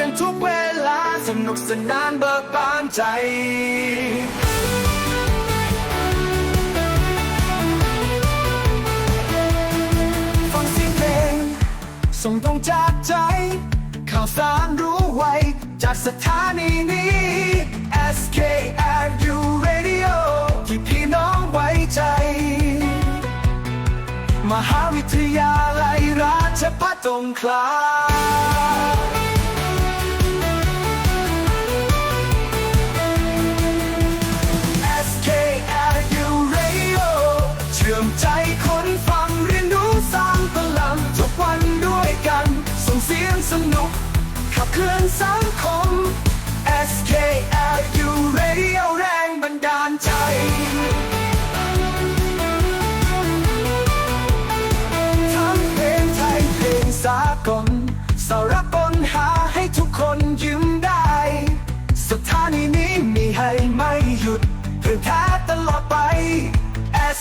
ดังทุกเวลา สนุกสนานเบิกบานใจฟังเสียงเพลงส่งตรงจากใจ ข่าวสารรู้ไว จากสถานีนี้ SKRU Radio ที่พี่น้องไว้ใจ มหาวิทยาลัยราชภัฏสงขลา คนฟังเรียนรู้สร้างพลังทุกวันด้วยกัน ส่งเสียงสนุก ขับเคลื่อนสังคม SKRU Radio แรงบันดาลใจทั้งเพลงไทยเพลงสากลสารปัญหาให้ทุกคนยิ้มได้ สถานีนี้มีให้ไม่หยุดเพื่อแท้ตลอดไป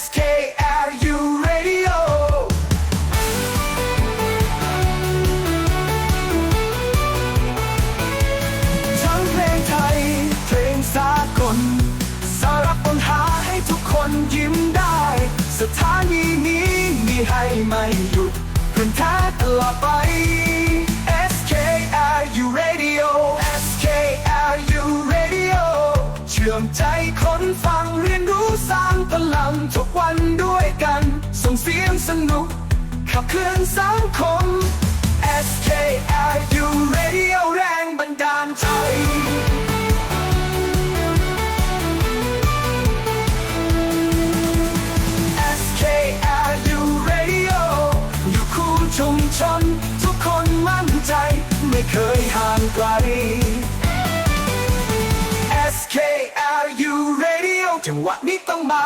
SKRU Radio ทั้งเพลงไทย เพลงสากล สาระปัญหาให้ทุกคนยิ้มได้ สถานีนี้มีให้ไม่หยุดเพื่อนแท้ตลอดไป SKRU Radio SKRU Radio เชื่อมใจคนฟัง ขับเคลื่อนสังคม SKRU Radio แรงบันดาลใจ SKRU Radio อยู่คู่ชุมชนทุกคนมั่นใจ ไม่เคยห่างไกล SKRU Radio จังหวะนี้ต้องมา